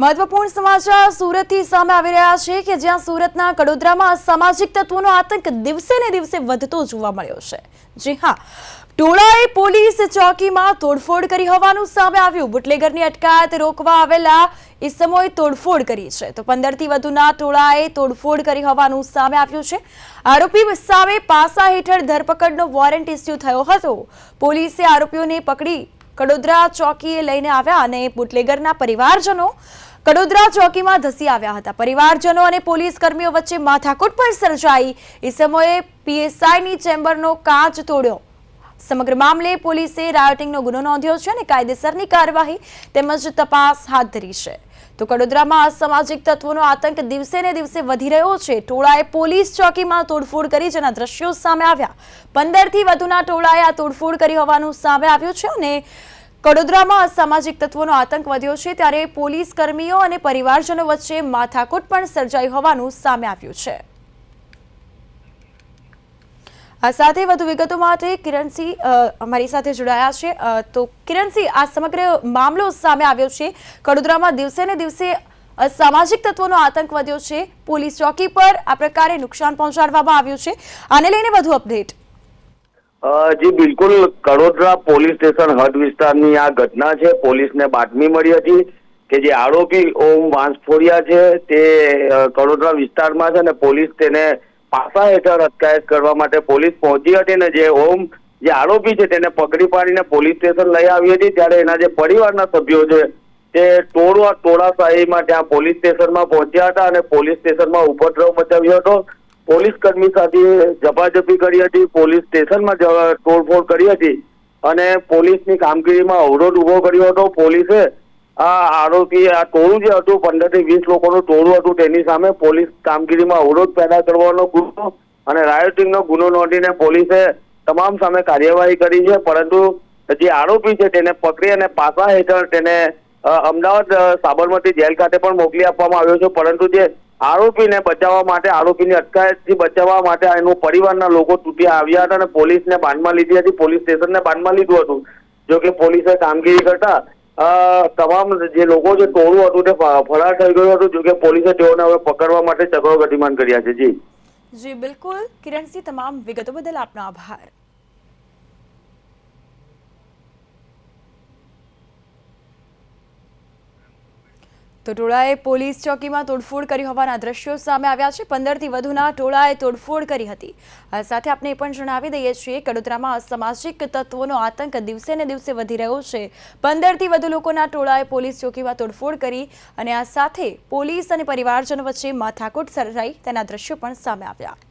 મહત્વપૂર્ણ સમાચાર સુરતથી સામે આવી રહ્યા છે કે જ્યાં સુરતના કડોદરામાં સામાજિક તત્વોનો આતંક દિવસે ને દિવસે વધતો જોવા મળ્યો છે. જી હા, ટોળાએ પોલીસ ચોકીમાં તોડફોડ કરી હોવાનું સામે આવ્યું. બુટલેગરની અટકાયત રોકવા આવેલા ઇસમોએ તોડફોડ કરી છે. તો પંદરથી વધુના ટોળાએ તોડફોડ કરી હોવાનું સામે આવ્યું છે. આરોપી સામે પાસા હેઠળ ધરપકડનો વોરંટ ઇસ્યુ થયો હતો. પોલીસે આરોપીઓને પકડી કડોદરા ચોકીએ લઈને આવ્યા અને બુટલેગરના પરિવારજનો કડોદરા ચોકીમાં ધસી આવ્યા હતા. પરિવારજનો અને પોલીસ કર્મીઓ વચ્ચે માથાકૂટ પણ સર્જાઈ. ઈસમોએ પીએસઆઈની ચેમ્બરનો કાચ તોડ્યો. સમગ્ર મામલે પોલીસે રાયોટિંગનો ગુનો નોંધ્યો છે અને કાયદેસરની કાર્યવાહી તેમજ તપાસ હાથ ધરી છે. તો કડોદરામાં અસામાજિક તત્વોનો આતંક દિવસે ને દિવસે વધી રહ્યો છે. ટોળાએ પોલીસ ચોકીમાં તોડફોડ કરી જેના દ્રશ્યો સામે આવ્યા. પંદરથી વધુના ટોળાએ આ તોડફોડ કરી હોવાનું સામે આવ્યું છે અને કડોદરામાં અસામાજિક તત્વોનો આતંક વધ્યો છે ત્યારે પોલીસ કર્મીઓ અને પરિવારજનો વચ્ચે માથાકૂટ પણ સર્જાઈ હોવાનું સામે આવ્યું છે. આ સાથે વધુ વિગતો માટે કિરણસિંહ અમારી સાથે જોડાયા છે. તો કિરણસિંહ, આ સમગ્ર મામલો સામે આવ્યો છે. કડોદરામાં દિવસે ને દિવસે સામાજિક તત્વોનો આતંક વધ્યો છે. પોલીસ ચોકી પર આ પ્રકારે નુકસાન પહોંચાડવામાં આવ્યું છે. આને લઈને વધુ અપડેટ. જી, બિલકુલ. કડોદરા પોલીસ સ્ટેશન હદ વિસ્તારની આ ઘટના છે. પોલીસને બાતમી મળી હતી કે જે આરોપી ઓમ વાંસફોડિયા છે તે કડોદરા વિસ્તારમાં છે ને પોલીસ તેને પાસા હેઠળ અટકાયત કરવા માટે પોલીસ પહોંચી હતી ને જે ઓમ, જે આરોપી છે તેને પકડી પાડીને પોલીસ સ્ટેશન લઈ આવી હતી. ત્યારે એના જે પરિવારના સભ્યો છે, તે ટોળા ટોળાશાહીમાં ત્યાં પોલીસ સ્ટેશનમાં પહોંચ્યા હતા અને પોલીસ સ્ટેશનમાં ઉપદ્રવ મચાવ્યો હતો. પોલીસ કર્મી સાથે ઝપાઝપી કરી હતી. પોલીસ સ્ટેશનમાં તોડફોડ કરી હતી અને પોલીસની કામગીરીમાં અવરોધ ઊભો કર્યો હતો. પોલીસે આરોપી, આ ટોળું જે હતું પંદરથી વીસ લોકોનું ટોળું હતું, તેની સામે પોલીસ કામગીરીમાં અવરોધ પેદા કરવાનો ગુનો અને રાયોટિંગનો ગુનો નોંધીને પોલીસે તમામ સામે કાર્યવાહી કરી છે. પરંતુ જે આરોપી છે, તેને પકડી અને પાસા હેઠળ તેને અમદાવાદ સાબરમતી જેલ ખાતે પણ મોકલી આપવામાં આવ્યો છે. પરંતુ જે આરોપીને બચાવવા માટે, આરોપીની અટકાયતથી બચાવવા માટે એનું પરિવારના લોકો તૂટી આવ્યા હતા અને પોલીસને બાંધમાં લીધી હતી. પોલીસ સ્ટેશનને બાંધમાં લીધું હતું જો કે પોલીસે કામગીરી કરતા તમામ જે લોકો જે ટોળું હતું તે ફરાર થઈ ગયું હતું, જોકે પોલીસે તેઓને હવે પકડવા માટે ચક્રો ગતિમાન કર્યા છે. જી. જી, બિલકુલ. કિરણસિંહ તમામ વિગતો બદલ આપનો આભાર. તો ટોળાએ પોલીસ ચોકીમાં તોડફોડ કરી હોવાના દ્રશ્યો સામે આવ્યા છે. પંદરથી વધુના ટોળાએ તોડફોડ કરી હતી. આ સાથે આપણે એ પણ જણાવી દઈએ છીએ કડોદરામાં અસામાજિક તત્વોનો આતંક દિવસે ને દિવસે વધી રહ્યો છે. પંદરથી વધુ લોકોના ટોળાએ પોલીસ ચોકીમાં તોડફોડ કરી અને આ સાથે પોલીસ અને પરિવારજનો વચ્ચે માથાકૂટ સર્જાઈ તેના દ્રશ્યો પણ સામે આવ્યા.